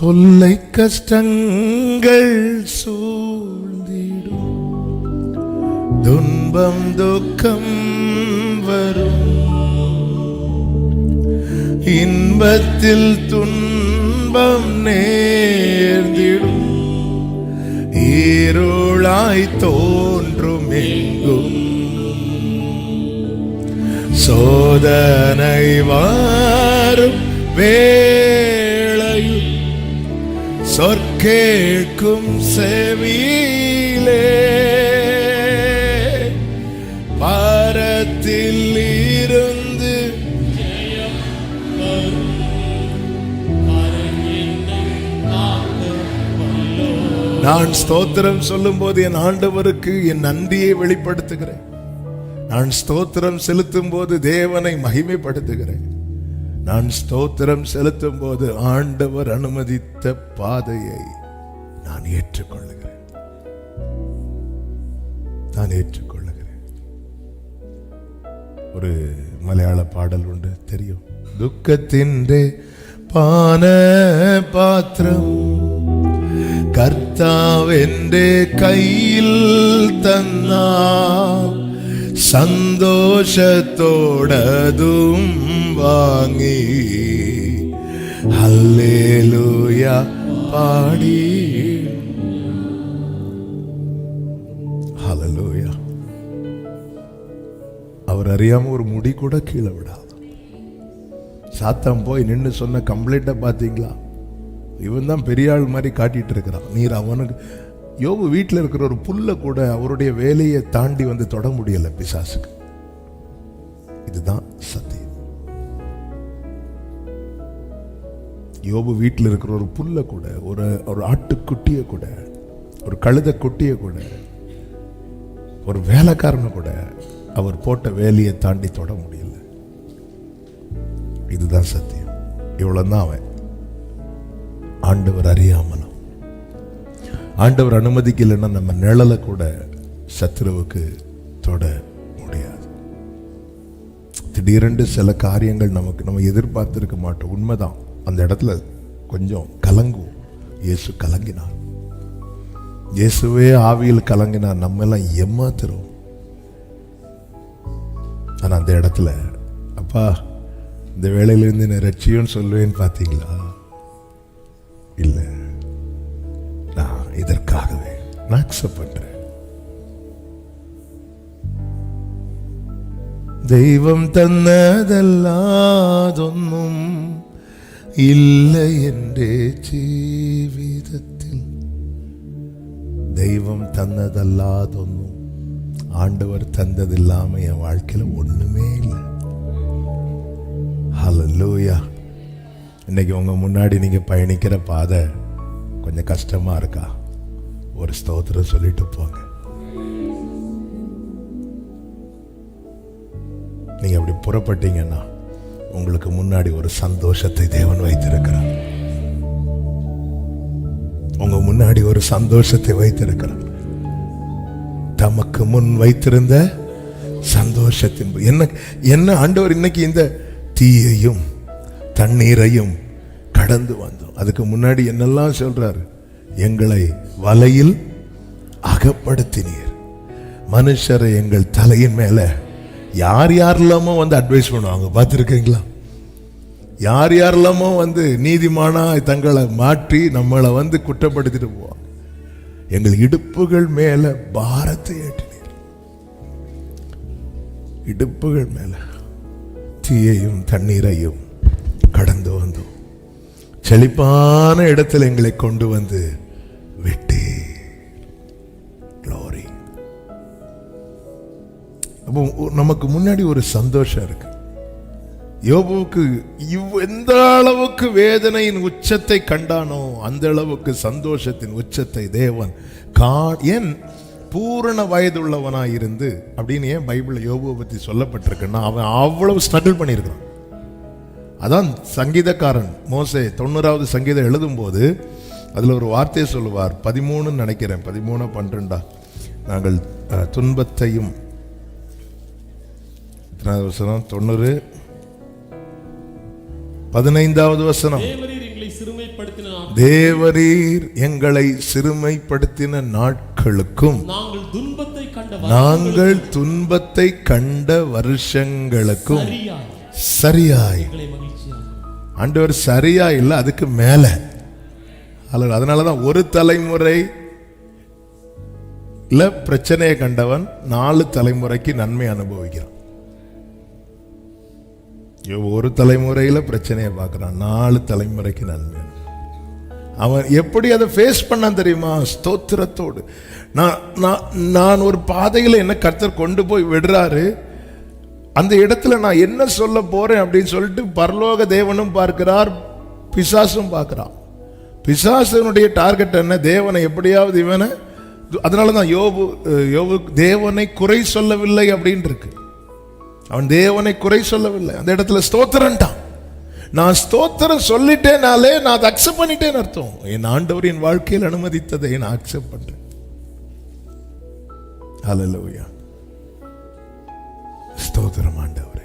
தொல்லை கஷ்டங்கள் சூழ்ந்திடும். துன்பம் துக்கம் வரும். இன்பத்தில் துன்பம் நேர்ந்திடும். ஈருளாய் தோன்றும் எங்கும். சோதனை வாரும் வே சொற்கேட்கும் செவியிலே பாரத்தில் இருந்து நான் ஸ்தோத்திரம் சொல்லும்போது என் ஆண்டவருக்கு என் நன்றியை வெளிப்படுத்துகிறேன். நான் ஸ்தோத்திரம் செலுத்தும் போது தேவனை மகிமைப்படுத்துகிறேன். நான் ஸ்தோத்திரம் செலுத்தும் போது ஆண்டவர் அனுமதித்த பாதையை நான் ஏற்றுக்கொள்ளுகிறேன் நான் ஏற்றுக்கொள்ளுகிறேன் ஒரு மலையாள பாடல் உண்டு தெரியும் துக்கத்தின் பான பாத்திரம் കർത്താവെന്റെ കയ്യിൽ തന്ന സന്തോഷത്തോടതും வாங்கி. அல்லேலூயா பாடி. ஹலலூயா அவர் அறியாம ஒரு முடி கூட கீழே விடாது. சாத்தம் போய் நின்று சொன்ன கம்ப்ளைண்ட்டை பார்த்தீங்களா? இவன் தான் பெரிய ஆள் மாதிரி காட்டிகிட்டு இருக்கிறான். நீர் அவனுக்கு யோபு வீட்டில் இருக்கிற ஒரு புல்லை கூட அவருடைய வேலையை தாண்டி வந்து தொட முடியலை பிசாசுக்கு. இதுதான் யோபு வீட்டில் இருக்கிற ஒரு புல்லை கூட ஒரு ஒரு ஆட்டுக்குட்டியை கூட ஒரு கழுத குட்டியை கூட ஒரு வேலைக்காரனை கூட அவர் போட்ட வேலையை தாண்டி தொட முடியல. இதுதான் சத்தியம். இவ்வளவுதான் அவன். ஆண்டவர் அறியாமலும். ஆண்டவர் அனுமதிக்கலைன்னா நம்ம நிழலை கூட சத்ருவுக்கு தொட முடியாது. திடீரென்று சில காரியங்கள் நமக்கு நம்ம எதிர்பார்த்திருக்க மாட்டோம். உண்மைதான். அந்த இடத்துல கொஞ்சம் கலங்குவோம் இயேசு கலங்கினார் இயேசுவே ஆவியில் கலங்கினார் நம்ம எல்லாம் ஏமாத்துறோம் ஆனா அந்த இடத்துல அப்பா இந்த வேலையிலேருந்து என்ன ரட்சியம்னு சொல்லுவேன்னு பார்த்தீங்களா இல்ல நான் இதற்காகவே நான் அக்செப்ட் பண்றேன் ദൈവം തന്നതല്ലാതൊന്നും ഇല്ല എൻ്റെ ജീവിതത്തിൽ ദൈവം തന്നതല്ലാതൊന്നും ஆண்டவர் தந்ததில்லாம என் வாழ்க்கையில ஒண்ணுமே இல்லை ஹalleluya இன்னைக்கு உங்க முன்னாடி நீங்க பயணிக்கிற பாதை கொஞ்சம் கஷ்டமா இருக்கா ஒரு ஸ்தோத்திரம் சொல்லிட்டு போங்க நீங்க அப்படி புறப்பட்டீங்கன்னா உங்களுக்கு முன்னாடி ஒரு சந்தோஷத்தை தேவன் வைத்திருக்கிறார். உங்க முன்னாடி ஒரு சந்தோஷத்தை வைத்திருக்கிறார். தமக்கு முன் வைத்திருந்த சந்தோஷத்தின் என்ன என்ன ஆண்டவர் இன்னைக்கு இந்த தீயையும் தண்ணீரையும் கடந்து வந்தோம். அதுக்கு முன்னாடி என்னெல்லாம் சொல்றாரு? எங்களை வலையில் அகப்படுத்தினீர். மனுஷரை எங்கள் தலையின் மேல யார் யாரெல்லாமோ வந்து அட்வைஸ் பண்ணுவாங்க? பார்த்துருக்கீங்களா? யார் யாரெல்லாமோ வந்து நீதிமானா தங்களை மாற்றி நம்மளை வந்து குற்றப்படுத்திட்டு போவாங்க. எங்கள் இடுப்புகள் மேலே பாரத்தை ஏற்றினீர். இடுப்புகள் மேலே தீயையும் தண்ணீரையும் கடந்து வந்தோம். செழிப்பான இடத்தில் எங்களை கொண்டு வந்து அப்போ நமக்கு முன்னாடி ஒரு சந்தோஷம் இருக்கு. யோபுவுக்கு இவ் எந்த அளவுக்கு வேதனையின் உச்சத்தை கண்டானோ அந்த அளவுக்கு சந்தோஷத்தின் உச்சத்தை தேவன் கா ஏன் பூரண வயதுள்ளவனாக இருந்து அப்படின்னு ஏன் பைபிளில் யோபுவை பற்றி சொல்லப்பட்டிருக்குன்னா அவன் அவ்வளவு ஸ்ட்ரகிள் பண்ணியிருக்கிறான். அதான் சங்கீதக்காரன் மோசே தொண்ணூறாவது சங்கீதம் எழுதும்போது அதில் ஒரு வார்த்தையை சொல்லுவார். பதிமூணுன்னு நினைக்கிறேன். பதிமூணு பன்னிரெண்டா. நாங்கள் துன்பத்தையும் எத்தனாவது வசனம்? தொண்ணூறு. பதினைந்தாவது வசனம். தேவரீர் எங்களை சிறுமைப்படுத்தின நாட்களுக்கும் நாங்கள் துன்பத்தை கண்ட வருஷங்களுக்கும் சரியாய். ஆண்டவர் சரியா இல்லை அதுக்கு மேல. அதனாலதான் ஒரு தலைமுறை இல்ல பிரச்சனையை கண்டவன் நாலு தலைமுறைக்கு நன்மை அனுபவிக்கிறான். ஒரு தலைமுறையில் பிரச்சனையை பார்க்குறான். நாலு தலைமுறைக்கு நன்மை. அவன் எப்படி அதை ஃபேஸ் பண்ணான் தெரியுமா? ஸ்தோத்திரத்தோடு. நான் நான் நான் ஒரு பாதையில் என்ன கர்த்தர் கொண்டு போய் விடுறாரு. அந்த இடத்துல நான் என்ன சொல்ல போகிறேன் அப்படின்னு சொல்லிட்டு பரலோக தேவனும் பார்க்கிறார் பிசாசும் பார்க்குறான். பிசாசனுடைய டார்கெட் என்ன? தேவனை எப்படியாவது இவனை அதனால தான் யோபு யோபு தேவனை குறை சொல்லவில்லை அப்படின்ட்டு இருக்கு. அவன் தேவனை குறை சொல்லவில்லை. அந்த இடத்துல ஸ்தோத்திரன்ட்டான். நான் ஸ்தோத்திரம் சொல்லிட்டேனாலே நான் அதை அக்செப்ட் பண்ணிட்டேன்னு அர்த்தம். என் ஆண்டவர் என் வாழ்க்கையில் அனுமதித்ததை நான் அக்செப்ட் பண்றேன். ஹalleluya ஸ்தோத்திரம் ஆண்டவர்.